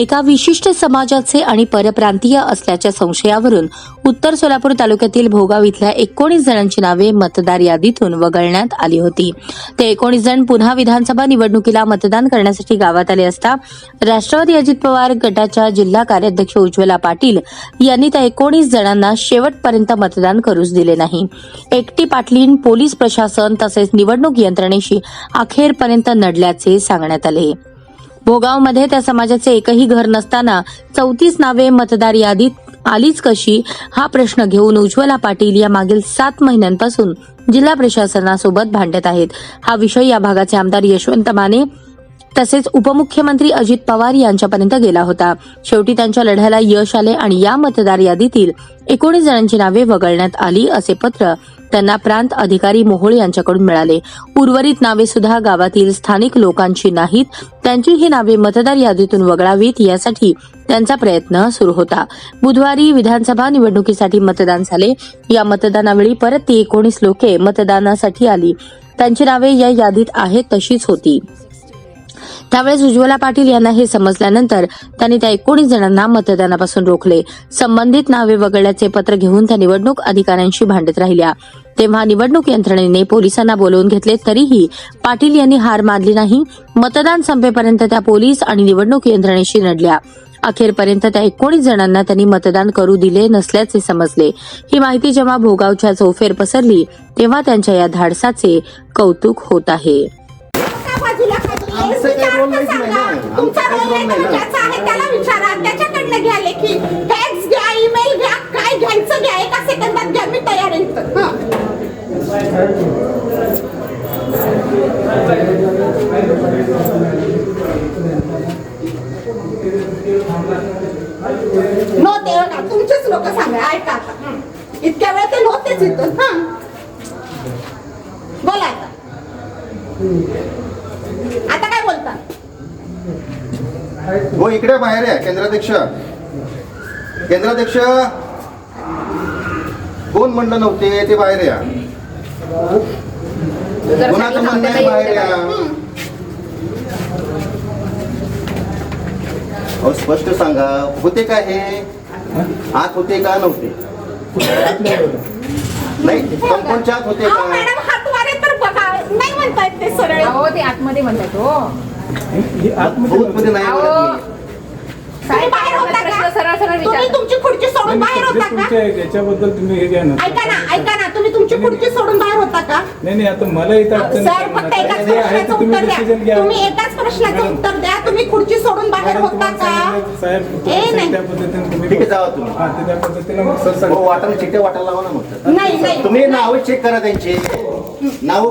एका विशिष्ट समाजाचे आणि परप्रांतीय असल्याच्या संशयावरून उत्तर सोलापूर तालुक्यातील भोगाव इथल्या एकोणीस जणांची नावे मतदार यादीतून वगळण्यात आली होती. ते एकोणीस जण पुन्हा विधानसभा निवडणुकीला मतदान करण्यासाठी गावात आले असता राष्ट्रवादी अजित पवार गटाच्या जिल्हा कार्याध्यक्ष उज्ज्वला पाटील यांनी त्या एकोणीस जणांना शेवटपर्यंत मतदान करूच दिले नाही. एकटी पाटलीन पोलीस प्रशासन तसेच निवडणूक यंत्रणेशी अखेरपर्यंत नडल्याचे सांगण्यात आले. भोगावमध्ये त्या समाजाचे एकही घर नसताना चौतीस नावे मतदार यादीत आलीच कशी हा प्रश्न घेऊन उज्ज्वला पाटील या मागील सात महिन्यांपासून जिल्हा प्रशासनासोबत भांडत आहेत. हा विषय या भागाचे आमदार यशवंत माने तसेच उपमुख्यमंत्री अजित पवार यांच्यापर्यंत गेला होता. शेवटी त्यांच्या लढ्याला यश आले आणि या मतदार यादीतील एकोणीस जणांची नावे वगळण्यात आली असे पत्र त्यांना प्रांत अधिकारी मोहोळ यांच्याकडून मिळाले. उर्वरित नावे सुद्धा गावातील स्थानिक लोकांची नाहीत. त्यांची ही नावे मतदार यादीतून वगळावीत यासाठी त्यांचा प्रयत्न सुरू होता. बुधवारी विधानसभा निवडणुकीसाठी मतदान झाले. या मतदानावेळी परत ती एकोणीस लोके मतदानासाठी आली. त्यांची नावे या यादीत आहेत तशीच होती. त्यावेळेस उज्ज्वला पाटील यांना हे समजल्यानंतर त्यांनी त्या एकोणीस जणांना मतदानापासून रोखले. संबंधित नावे वगळल्याचे पत्र घेऊन त्या निवडणूक अधिकाऱ्यांशी भांडत राहिल्या. तेव्हा निवडणूक यंत्रणेने पोलिसांना बोलवून घेतले तरीही पाटील यांनी हार मानली नाही. मतदान संपेपर्यंत त्या पोलीस आणि निवडणूक यंत्रणेशी लढल्या अखेरपर्यंत त्या एकोणीस जणांना त्यांनी मतदान करू दिले नसल्याचे समजले. ही माहिती जेव्हा भोगावच्या चौफेर पसरली तेव्हा त्यांच्या या धाडसाचे कौतुक होत आहे. आमचं काही रोल नाहीच नाही ना. आमचं तुमचा काहीच रोल रोल नाही ना. ज्याचा आहे त्याला विचारा त्याच्याकडनं घ्या लेखी फॅक्स घ्या ईमेल घ्या काय घ्यायचं घ्या एका सेकंदात घ्या मी तयार आहे इथं. हं. नव्हते बघा तुमचेच लोक सांगा ऐका आता हं. इतक्या वेळ ते नव्हतेच इथून हा बोला आता काय बोलता हो इकडे बाहेर आहे केंद्राध्यक्ष. केंद्राध्यक्ष कोण म्हणलं नव्हते ते बाहेर या. कोणाचं म्हणणं आहे बाहेर या. अहो स्पष्ट सांगा होते का हे? आत होते का नव्हते? नाही कंपाऊंडच्या आत होते अहो, का? मॅडम हातवारे तर बघा. नाही म्हणतायत ते सरळ. अहो ते आतमध्ये म्हणतात हो. बूथमध्ये नाही अहो, म्हणत मी. तुम्ही बाहेर होता प्रश्न का? सरळ सरळ तुम्ही विचार. तुमची खुर्ची सोडून बाहेर होता का? तुमच्या याच्याबद्दल तुम्ही हे घ्या ना. ऐका ना ऐका ना. तुम्ही तुमची खुर्ची सोडून बाहेर होता का? नाही नाही आता मला इथं अडचण सर फक्त. एकाच जे आहे ते प्रश्नाचं तुम्ही उत्तर डिसिजन द्या घ्या. तुम्ही एकाच प्रश्नाचं मॅडम, उत्तर द्या. तुम्ही खुर्ची सोडून बाहेर मॅडम, होता तुम्हाला का? सांगितलं, साहेब ए, तुम्ही नाही. त्या पद्धतीने तुम्ही ठीक आहे, जावा तुम्ही. हा ते त्या पद्धतीने मग सर हो सांगा. वाटायला चिठ्ठ्या वाटायला लावा ना मग. नाही नाही. तुम्ही नाव चेक करा त्यांचे. नाव